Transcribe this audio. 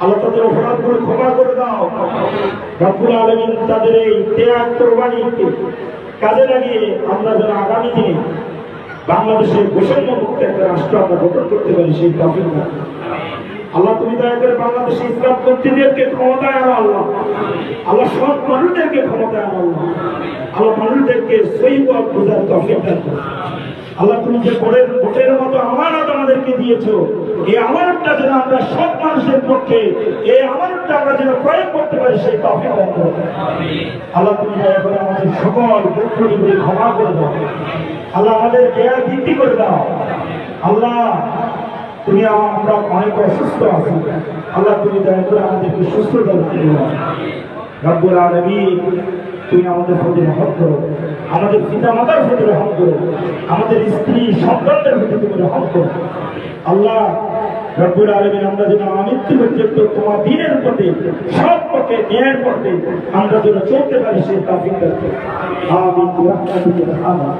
আল্লাহ তাদের অপরাধগুলো ক্ষমা করে দাও। রব্বুল আলমিন তাদের এই ত্যাগ কোরবানিকে কাজে লাগিয়ে আমরা যেন আগামী দিনে বাংলাদেশের বৈষম্য একটা রাষ্ট্র আমরা গঠন করতে পারি, সেই দাও। আল্লাহ তুমি দয়া করে ইসলাম কর্তৃদেরকে ক্ষমতায় আনো আল্লাহ। আল্লাহ সব মানুষদেরকে ক্ষমতায় আনো আল্লাহ। আল্লাহ মানুষদেরকে বোঝার তফিক আল্লাহ তুমি যে ভোটের ভোটের মতো আমানত আমাদেরকে দিয়েছ। এই আমানতটা যেন আমরা সব মানুষের পক্ষে এই আমানতটা আমরা যেন প্রয়োগ করতে পারি, সেই তফিক আল্লাহ, তুমি দয়া করে আমাদের সকল দুঃখগুলি ক্ষমা করে দাও। আল্লাহ, আমাদের দেয়ার বৃদ্ধি করে দাও। আল্লাহ, তুমি আমরা অনেক অসুস্থ আছি। আল্লাহ, তুমি দয়া করে আমাদেরকে সুস্থতা দিয়ে দাও রব্বুল আলামিন, তুমি আমাদের প্রতি করো আমাদের পিতা মাতার প্রতি রহম করো, আমাদের স্ত্রী সন্তানদের প্রতি তুমি রহম করো। আল্লাহ রব্বুল আলমিন আমরা যেন আমৃত্যু পর্যন্ত তোমার দিনের পথে সব পথে, ন্যায়ের পথে আমরা যেন চলতে পারি সেই তাফিক আমিন।